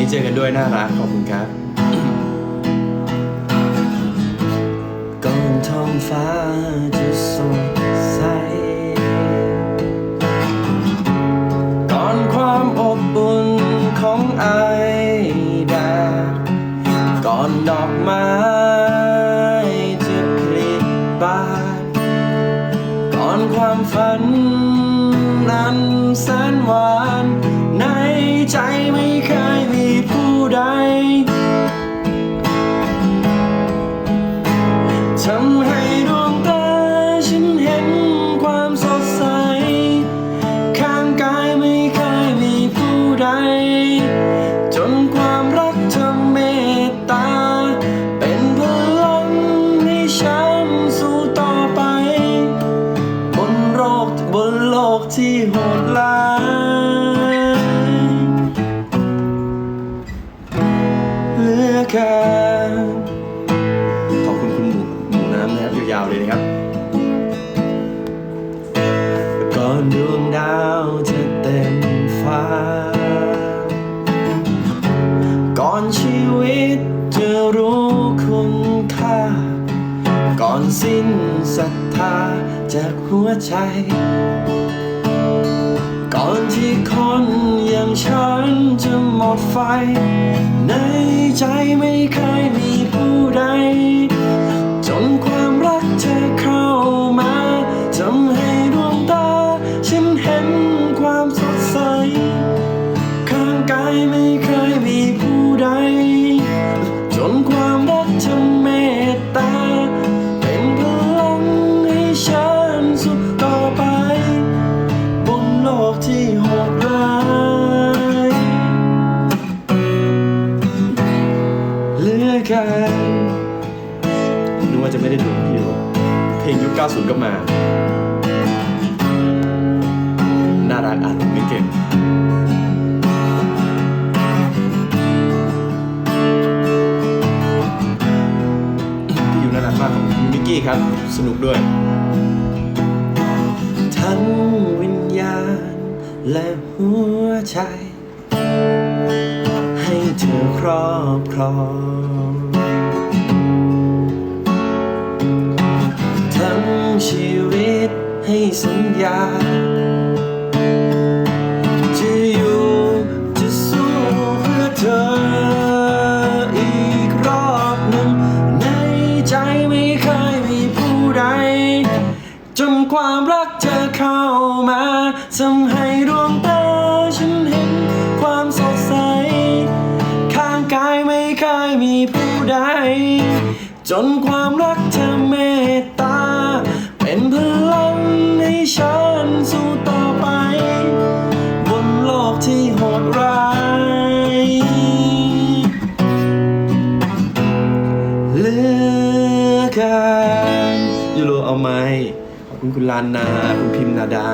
นี้เจอกันด้วยน่ารักขอบคุณครับก่อนท้องฟ้าจะสดใสก่อนความอบอุ่นของไอแดดก่อนดอกไม้จะผลิบานก่อนความฝันนั้นแสนหวาน ที่โหดร้ายเหลือเกินขอบคุณคุณหมูหมูน้ำนะครับยาวๆเลยนะครับก่อนดวงดาวจะเต็มฟ้า ก่อนชีวิตจะรู้คุณค่า ก่อนสิ้นศรัทธาจากหัวใจ ที่คนอย่างฉันจะหมดไฟ ในใจไม่เคย กินนึกว่าจะไม่ได้ดูพี่ดูเพลงยุค 90 ก็มา น่ารักอ่านไม่เก่งพี่อยู่น่ารักมากของมิกกี้ครับ สนุกด้วย ทั้งวิญญาณและหัวใจ เธอครอบครองทั้งชีวิตให้สัญญา จะอยู่จะสู้เพื่อเธออีกรอบหนึ่ง ในใจไม่เคยมีผู้ใด จนความรักเธอเข้ามาทำให้ดวงตา ผู้ใด จนความรักเธอเมตตา เป็นพลังให้ฉันสู้ต่อไป บนโลกที่โหดร้าย เลือเกินยูโรเอาไหมขอบคุณคุณลานนา คุณพิมนาดา